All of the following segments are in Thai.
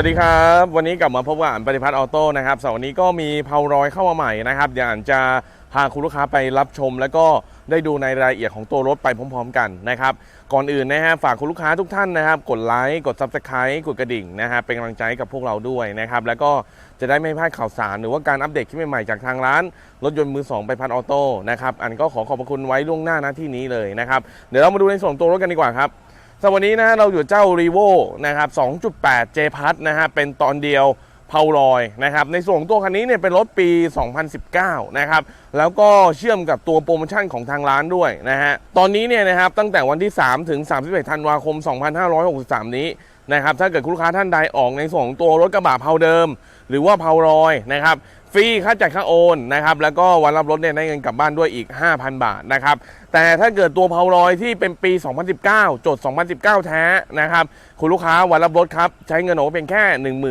วัสดีครับ วันนี้กลับมาพบกับอ่านปฏิพัฒน์ออโต้นะครับสำหรับวันนี้ก็มีเพารอยเข้ามาใหม่นะครับเดี๋ยวอ่านจะพาคุณลูกค้าไปรับชม แล้วก็ได้ดูในรายละเอียดของตัวรถไปพร้อม ๆ กันนะครับก่อนอื่นนะฮะฝากคุณลูกค้าทุกท่านนะครับ กดไลค์กด Subscribe กดกระดิ่งนะฮะเป็นกำลังใจให้กับพวกเราด้วยนะครับแล้วก็จะได้ไม่พลาดข่าวสาร หรือว่าการอัปเดตคลิปใหม่ๆจากทางร้าน รถยนต์มือสองไปพันออโต้นะครับอันก็ขอขอบพระคุณไว้ล่วงหน้าน้าที่นี้เลยนะครับเดี๋ยวเรามาดูในส่วนของตัวรถกันดีกว่าครับ สำหรับวันนี้นะฮะเราอยู่เจ้า r ีโวนะครับ 2.8 J พัทนะฮะเป็นตอนเดียวเพาลอยนะครับในส่วนของตัวคันนี้เนี่ยเป็นรถปี 2019 นะครับแล้วก็เชื่อมกับตัวโปรโมชั่นของทางร้านด้วยนะฮะตอนนี้เนี่ยนะครับตั้งแต่วันที่ 3 ถึง 31 ธันวาคม 2563 นี้นะครับถ้าเกิดคุณลูกค้าท่านใดออกในส่วนของตัวรถกระบะเพาเดิม หรือว่าเพาลอยนะครับ ฟรีค่าจัดค่าโอนนะครับแล้วก็วันรับรถเนี่ยได้เงินกลับบ้านด้วยอีก 5,000 บาทนะครับแต่ถ้าเกิดตัวเพาลอยที่เป็นปี 2019 จด 2019 แท้นะครับคุณลูกค้าวันรับรถครับใช้เงินโอนเพียงแค่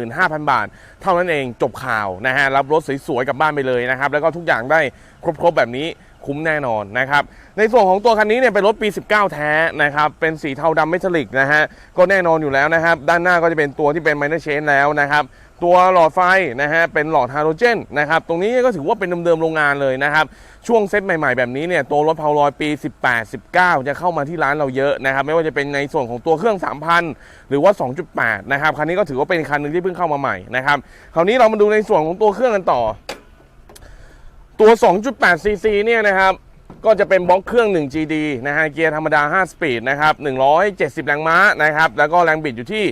15,000 บาท เท่านั้นเองจบข่าวนะฮะรับรถสวยๆกลับบ้านไปเลยนะครับแล้วก็ทุกอย่างได้ครบๆแบบนี้คุ้มแน่นอนนะครับ ในส่วนของตัวคันนี้เนี่ยเป็นรถปี 19 แท้นะครับ เป็นสีเทาดำเมทัลลิกนะฮะ ก็แน่นอนอยู่แล้วนะครับ ด้านหน้าก็จะเป็นตัวที่เป็นไมเนอร์เชนแล้วนะครับ ตัวหลอดไฟนะฮะเป็นหลอดฮาโลเจนนะครับตรงนี้ก็ถือว่าเป็นเดิมๆโรงงานเลยนะครับช่วงเซ็ตใหม่ๆแบบนี้เนี่ยตัวรถเพาลอยปี 18 19 จะเข้ามาที่ร้านเราเยอะนะครับไม่ว่าจะเป็นในส่วนของตัวเครื่อง 3,000 หรือว่า 2.8 นะครับคันนี้ก็ถือว่าเป็นคันหนึ่งที่เพิ่งเข้ามาใหม่นะครับคราวนี้เรามาดูในส่วนของตัวเครื่องกันต่อ ตัว 2.8ซีซีเนี่ยนะครับ ก็จะเป็นบล็อกเครื่อง 1 GD นะฮะเกียร์ธรรมดา 5 สปีดนะครับ170 แรงม้านะครับแล้วก็แรงบิดอยู่ที่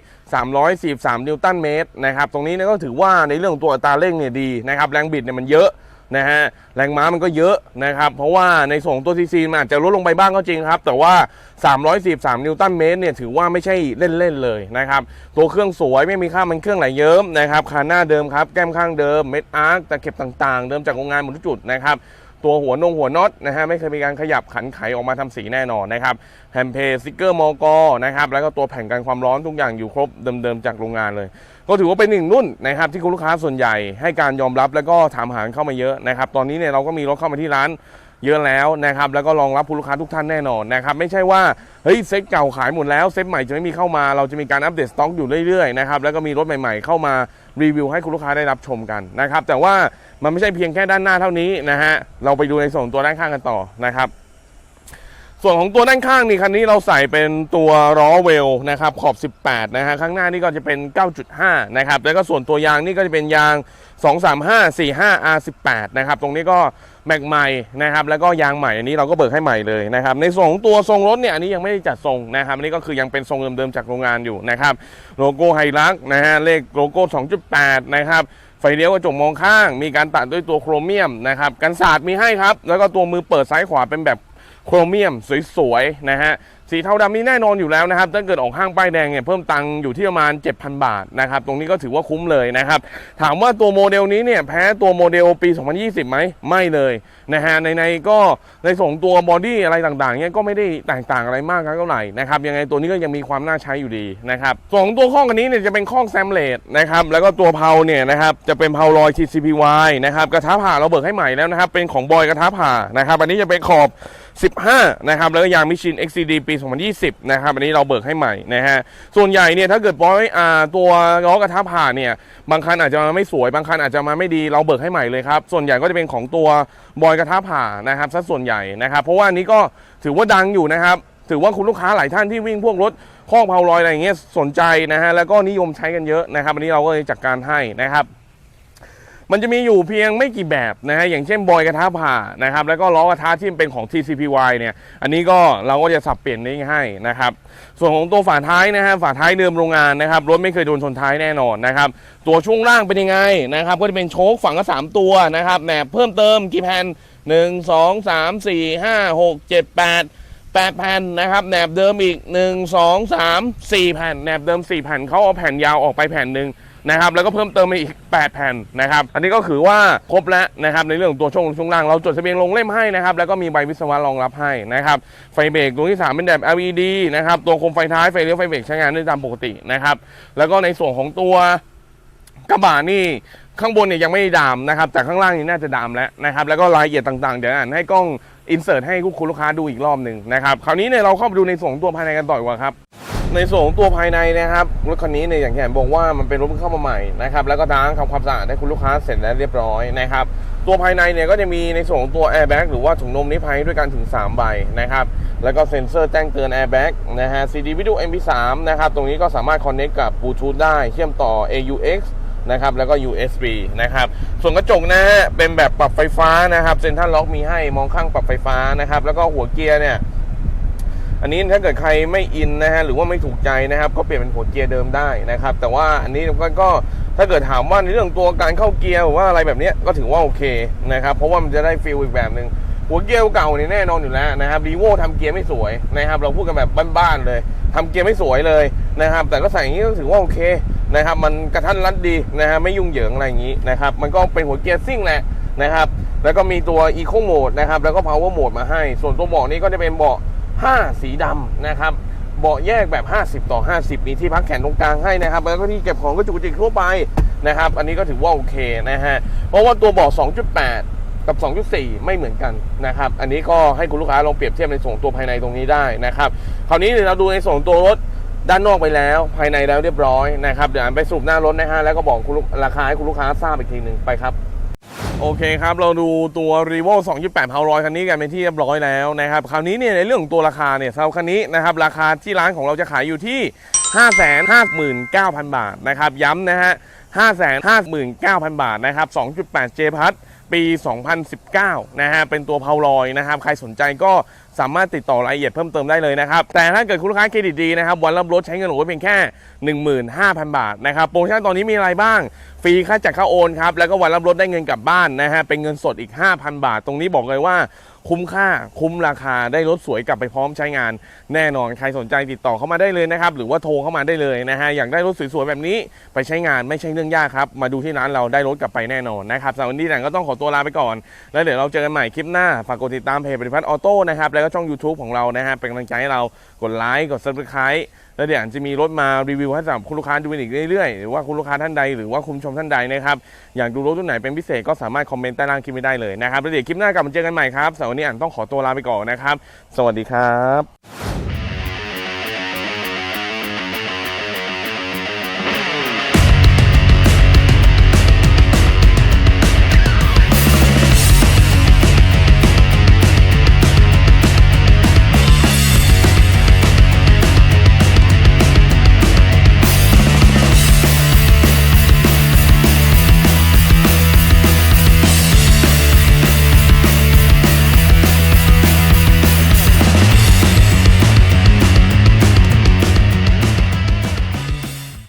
343 นิวตันเมตรนะครับตรงนี้เนี่ยก็ถือว่าในเรื่องของตัวอัตราเร่งเนี่ยดีนะครับแรงบิดเนี่ยมันเยอะนะฮะแรงม้ามันก็เยอะนะครับเพราะว่าในส่วนของตัวซีซีมันอาจจะลดลงไปบ้างก็จริงครับ แต่ว่า 343 นิวตันเมตรเนี่ยถือว่าไม่ใช่เล่นๆเลยนะครับตัวเครื่องสวยไม่มีค่ามันเครื่องไหลเยิ้มนะครับคานหน้าเดิมครับแก้มข้างเดิมเม็ดอาร์คตะเข็บต่างๆ เดิมจากโรงงานหมดทุกจุดนะครับ ตัวหัวนงหัวน็อตนะฮะไม่เคยมีการขยับขันไขออกมาทำสีแน่นอนนะครับแผ่นเพสติกเกอร์มอกนะครับแล้วก็ตัวแผ่นกันความร้อนทุกอย่างอยู่ครบเดิมๆจากโรงงานเลย ก็ถือว่าเป็นหนึ่งรุ่นนะครับที่คุณลูกค้าส่วนใหญ่ให้การยอมรับแล้วก็ถามหาเข้ามาเยอะนะครับตอนนี้เนี่ยเราก็มีรถเข้ามาที่ร้านเยอะแล้วนะครับแล้วก็รองรับผู้ลูกค้าทุกท่านแน่นอนนะครับไม่ใช่ว่าเฮ้ยเซ็ตเก่าขายหมดแล้วเซ็ตใหม่จะไม่มีเข้ามา เราจะมีการอัปเดตสต็อกอยู่เรื่อยๆนะครับแล้วก็มีรถใหม่ ๆ เข้ามา รีวิวให้คุณลูกค้าได้รับชมกันนะครับ แต่ว่ามันไม่ใช่เพียงแค่ด้านหน้าเท่านี้นะฮะ เราไปดูในส่วนของตัวด้านข้างกันต่อนะครับ ส่วนของตัวด้านข้างนี่คันนี้เราใส่เป็นตัวล้อเวลนะครับขอบ 18 นะฮะ ข้างหน้านี่ก็จะเป็น 9.5 นะครับ แล้วก็ส่วนตัวยางนี่ก็จะเป็นยาง 235 45 R18 นะครับ ตรงนี้ก็ แม็กใหม่นะครับแล้วก็ยางใหม่อันนี้เราก็เบิกให้ใหม่เลยนะครับในส่วนของตัวทรงรถเนี่ยอันนี้ยังไม่ได้จัดทรงนะครับอันนี้ก็คือยังเป็นทรงเดิมๆจากโรงงานอยู่นะครับโลโก้ไฮรักนะฮะเลขโลโก้ 2.8 นะครับไฟเลี้ยวกระจกมองข้าง มีการตัดด้วยตัวโครเมียมนะครับกันศาสตร์มีให้ครับ แล้วก็ตัวมือเปิดซ้ายขวาเป็นแบบโครเมียมสวยๆนะฮะ สีเทาดำนี่แน่นอนอยู่แล้วนะครับถ้าเกิดออกห้างป้ายแดงเนี่ยเพิ่มตังค์อยู่ที่ประมาณ 7,000 บาทนะครับตรงนี้ก็ถือว่าคุ้มเลยนะครับถามว่าตัวโมเดลนี้เนี่ยแพ้ตัวโมเดลปี 2020 ไหมไม่เลยนะฮะในในก็ในส่วนของตัวบอดี้อะไรต่างๆเนี่ยก็ไม่ได้แตกต่างอะไรมากเท่าไหร่นะครับยังไงตัวนี้ก็ยังมีความน่าใช้อยู่ดีนะครับสองตัวข้องอันนี้เนี่ยจะเป็นข้องแซมเลดนะครับแล้วก็ตัวเพาเนี่ยนะครับจะเป็นเพาลอย TCPY นะครับกระทะผ่าเราเบิกให้ใหม่แล้วนะครับเป็นของบอยกระทะผ่านะครับอันนี้จะเป็นขอบ 15 นะครับ แล้วก็ยางมิชิน XCD ปี 2020 นะครับ อันนี้เราเบิกให้ใหม่นะฮะ ส่วนใหญ่เนี่ยถ้าเกิดบอยอ่าตัวล้อกระทะผ่านเนี่ย บางคันอาจจะมาไม่สวย บางคันอาจจะมาไม่ดี เราเบิกให้ใหม่เลยครับ ส่วนใหญ่ก็จะเป็นของตัวบอยกระทะผ่านะครับซะส่วนใหญ่นะครับ เพราะว่านี้ก็ถือว่าดังอยู่นะครับถือว่าคุณลูกค้าหลายท่านที่วิ่งพวกรถข้อเพาลอยอะไรอย่างเงี้ยสนใจนะฮะแล้วก็นิยมใช้กันเยอะนะครับ อันนี้เราก็เลยจัดการให้นะครับ มันจะมีอยู่เพียงไม่กี่แบบนะฮะอย่างเช่นบอยกระทะผ่านะครับแล้วก็ล้อกระทะที่เป็นของ TCPY เนี่ยอันนี้ก็เราก็จะสับเปลี่ยนนี้ให้นะครับส่วนของตัวฝาท้ายนะฮะฝาท้ายเดิมโรงงานนะครับรถไม่เคยโดนชนท้ายแน่นอนนะครับตัวช่วงล่างเป็นยังไงนะครับก็จะเป็นโชคฝั่งละสามตัวนะครับแหนบเพิ่มเติมกี่แผ่นหนึ่งสองสามสี่ห้าหกเจ็ดแปดแปดแผ่นนะครับแหนบเดิมอีก 1 2 3 4 แผ่นแหนบเดิม 4 แผ่นเขาเอาแผ่นยาวออกไปแผ่นหนึ่ง นะครับแล้วก็เพิ่มเติมมาอีก 8 แผ่นนะครับอันนี้ก็คือว่าครบแล้วนะครับในเรื่องของตัวช่วงช่วงล่างเราจดทะเบียนลงเล่มให้นะครับแล้วก็มีใบวิศวะรองรับให้นะครับไฟเบรกตัวที่ 3 เป็นแบบ LED นะครับตัวโคมไฟท้ายไฟเลี้ยวไฟเบรกใช้งานได้ตามปกตินะครับแล้วก็ในส่วนของตัวกระบะนี่ข้างบนเนี่ยยังไม่ดามนะครับแต่ข้างล่างนี่น่าจะดามแล้วนะครับแล้วก็รายละเอียดต่างๆ เดี๋ยวอ่านให้กล้องอินเสิร์ตให้คุณลูกค้าดูอีกรอบหนึ่งนะครับคราวนี้เนี่ยเราเข้าไปดูในส่วนตัวภายในกันต่อดีกว่าครับ ในส่วนของตัวภายในนะครับรถคันนี้เนี่ยอย่างที่ผมบอกว่ามันเป็นรถเพิ่งเข้ามาใหม่นะครับแล้วก็ล้างทำความสะอาดให้คุณลูกค้าเสร็จแล้วเรียบร้อยนะครับตัวภายในเนี่ยก็จะมีในส่วนของตัว airbag หรือว่าถุงลมนิพพายด้วยกันถึง 3 ใบนะครับแล้วก็เซ็นเซอร์แจ้งเตือน airbag นะฮะ CD video MP3 นะครับตรงนี้ก็สามารถ connect กับ Bluetooth ได้เชื่อมต่อ AUX นะครับแล้วก็ USB นะครับส่วนกระจกนะฮะเป็นแบบปรับไฟฟ้านะครับเซ็นทรัลล็อกมีให้มองข้างปรับไฟฟ้านะครับแล้วก็หัวเกียร์เนี่ย อันนี้ถ้าเกิดใครไม่อินนะฮะหรือว่าไม่ถูกใจนะครับ ก็เปลี่ยนเป็นหัวเกียร์เดิมได้นะครับ แต่ว่าอันนี้ก็ก็ถ้าเกิดถามว่าในเรื่องตัวการเข้าเกียร์หรือว่าอะไรแบบนี้ก็ถือว่าโอเคนะครับเพราะว่ามันจะได้ฟีลอีกแบบหนึ่งหัวเกียร์เก่าเนี่ยแน่นอนอยู่แล้วนะครับรีโวทำเกียร์ไม่สวยนะครับ เราพูดกันแบบบ้านๆเลยทำเกียร์ไม่สวยเลยนะครับ แต่ก็ใส่อย่างนี้ก็ถือว่าโอเคนะครับ มันกระทันรัดดีนะฮะไม่ยุ่งเหยิงอะไรอย่างนี้นะครับ มันก็เป็นหัวเกียร์ซิ่งแหละนะครับ แล้วก็มีตัว Eco Mode นะครับ แล้วก็ Power Mode มาให้ ส่วนตัวเบาะนี้ก็จะเป็นเบาะ 5 สีดำนะครับเบาะแยกแบบ 50 ต่อ 50 มีที่พักแขนตรงกลางให้นะครับ แล้วก็ที่เก็บของก็จุกจิกทั่วไปนะครับ อันนี้ก็ถือว่าโอเคนะฮะ เพราะว่าตัวเบาะ2.8 กับ 2.4 ไม่เหมือนกันนะครับ อันนี้ก็ให้คุณลูกค้าลองเปรียบเทียบในส่วนของตัวภายในตรงนี้ได้นะครับ คราวนี้เดี๋ยวเราดูในส่วนของตัวรถด้านนอกไปแล้วภายในแล้วเรียบร้อยนะครับ เดี๋ยวไปสรุปหน้ารถนะฮะแล้วก็บอกคุณลูกราคาให้คุณลูกค้าทราบอีกทีหนึ่งไปครับ โอเคครับ เราดูตัว r e v o 2.8 p o w e r คันนี้กันเป็นที่เรียบร้อยแล้วนะครับ คราวนี้เนี่ยในเรื่องของตัวราคาเนี่ยสำหรับคันนี้นะครับ ราคาที่ร้านของเราจะขายอยู่ที่ 559,000 บาทนะครับ ย้ำนะฮะ 559,000 บาทนะครับ 2.8 J พัท ปี 2019 นะฮะ เป็นตัวเพาลอยนะครับ ใครสนใจก็สามารถติดต่อรายละเอียดเพิ่มเติมได้เลยนะครับ แต่ถ้าเกิดคุณลูกค้าเครดิตดีนะครับ วันรับรถใช้เงินโอนเพียงแค่ 15,000 บาทนะครับ โปรโมชั่นตอนนี้มีอะไรบ้าง ฟรีค่าจัดค่าโอนครับ แล้วก็วันรับรถได้เงินกลับบ้านนะฮะ เป็นเงินสดอีก 5,000 บาท ตรงนี้บอกเลยว่า คุ้มค่าคุ้มราคาได้รถสวยกลับไปพร้อมใช้งาน แน่นอนใครสนใจติดต่อเข้ามาได้เลยนะครับหรือว่าโทรเข้ามาได้เลยนะฮะอยากได้รถสวยๆแบบนี้ไปใช้งานไม่ใช่เรื่องยากครับมาดูที่ร้านเราได้รถกลับไปแน่นอนนะครับสำหรับวันนี้แต่ก็ต้องขอตัวลาไปก่อน แล้วเดี๋ยวเราเจอกันใหม่คลิปหน้าฝากกดติดตามเพจปฏิพัฒน์ออโต้นะครับแล้วก็ช่อง YouTube ของเรานะฮะเป็นกำลังใจให้เรากดไลค์กด subscribe แล้วเดี๋ยวอาจจะมีรถมารีวิวให้สำหรับคุณลูกค้าดูอีกเรื่อยๆ หรือว่าคุณลูกค้าท่านใดหรือว่าคุณชมท่านใดนะครับอยากดูรถรุ่นไหนเป็นพิเศษก็สามารถคอมเมนต์ใต้ล่างคลิปไว้ได้เลยนะครับแล้วเดี๋ยวคลิปหน้ากลับมาเจอกันใหม่ครับสำหรับวันนี้อ่านต้องขอตัวลาไปก่อนนะครับ สวัสดีครับ